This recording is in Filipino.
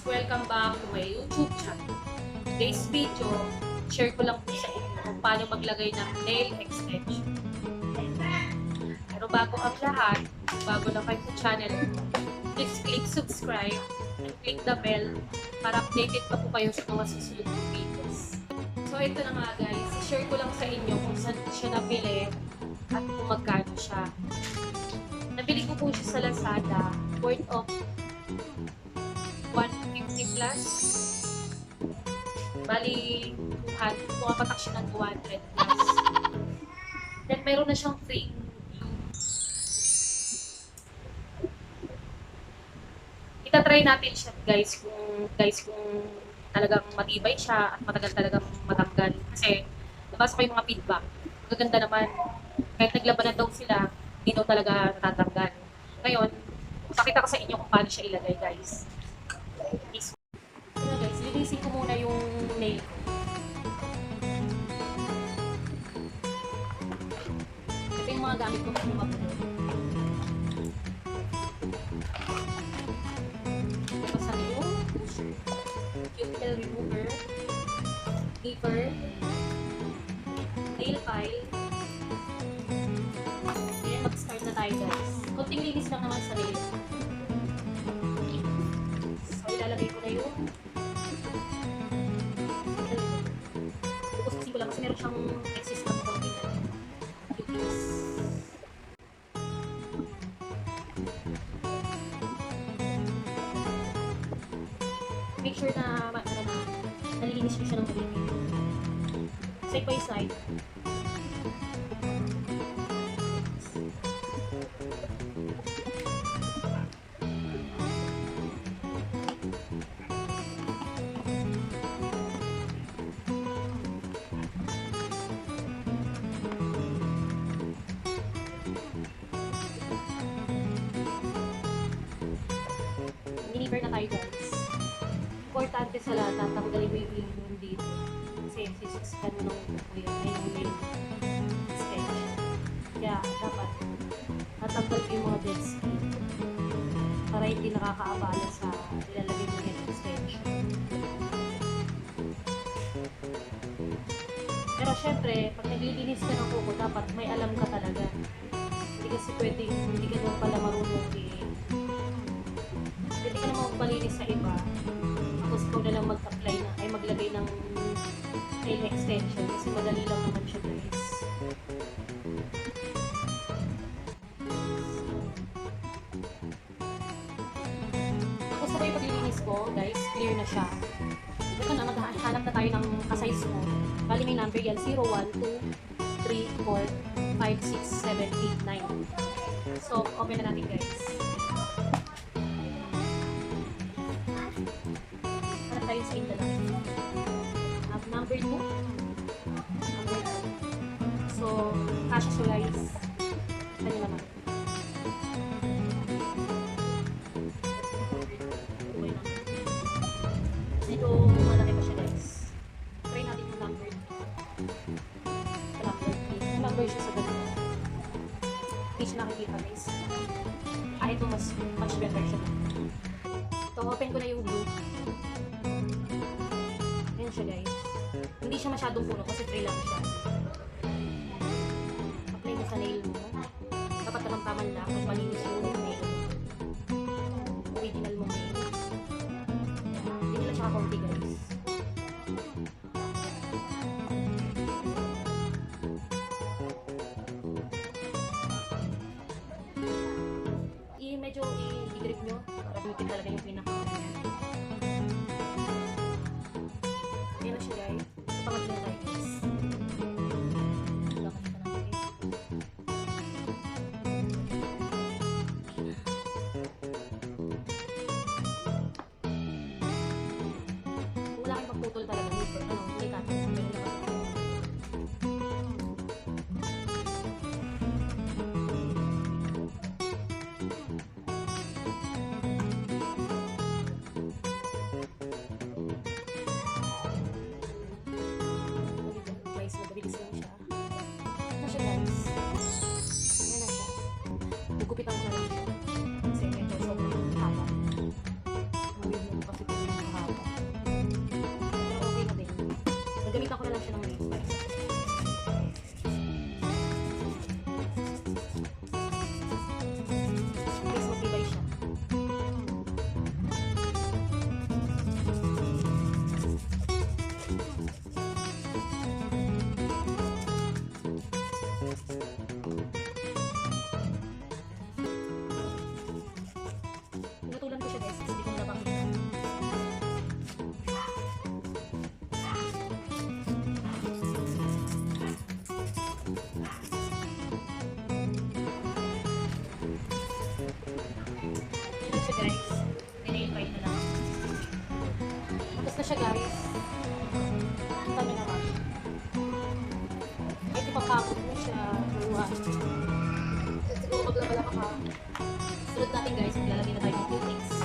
Welcome back to my YouTube channel. Today's video, share ko lang po sa inyo kung paano maglagay ng nail extension. Pero bago ang lahat, bago na kayo sa channel, please click subscribe and click the bell para updated pa po kayo sa mga susunod kong videos. So ito na nga guys, share ko lang sa inyo kung saan siya nabili at kung magkano siya. Nabili ko po siya sa Lazada, worth of 150 plus. Bali, 200. Pumapatak siya ng 200 plus. Then, meron na siyang glue. Itatry natin siya, guys, kung, guys, kung talagang matibay siya at matagal talagang matanggal. Kasi, nabasa ko yung mga feedback. Magaganda naman. Kahit naglabanan daw sila, hindi daw talaga natatanggal. Ngayon, pakita ko sa inyo kung paano siya ilagay, guys. Linisin ko muna yung nail ko. Ito yung mga gamit ko kung mabulo. Basan yung cuticle remover, keeper, nail file. Kaya mag-start na tayo guys. Kunting linis lang naman sa nail. So, ilalagay ko na yung Make sure na, ma- ano na, nalilinis ko siya ng malilinis. Side by side. Deliver na tayo guys. Importante sa lahat, tatanggalin mo yung yung dito. Kasi sisiskan mo ng kuya, ay yung nail sketch. Kaya dapat natanggal mo yung mga dead skin para hindi nakakaabala sa ilalagay mo yung extension. Pero syempre, pag naglilinis ka ng kuko, dapat may alam ka talaga. Hindi kasi pwedeng hindi ka naman pala marunong eh, pwede ka naman magpalinis sa iba. Tapos ikaw na lang mag-apply na, ay maglagay ng nail extension kasi madali lang naman siya guys. Tapos sabay yung paglilinis ko, guys, clear na siya. Ito na, maghahanap na tayo ng kasize mo. Bali may number yan, 0, 1, 2, 3, 4, 5, 6, 7, 8, 9. So, open na natin guys. Ano naman. Na. Ito, malaki pa siya guys. Try natin yung number 2. Ito number 3. Yung number siya sa. Hindi siya nakikita guys. Ah, ito mas much better siya. So, open ko na yung blue. Guys. Hindi siya masyadong puno kasi free lang siya. Apply mo sa nail mo. Tamang-taman lang kung malinis yung nail. Original na siya guys. Kita nyo naman. Kahit ipapakot mo siya. Luwa. Siguro maglabalak ka. Sunod natin guys, maglalagay na tayo ng coatings.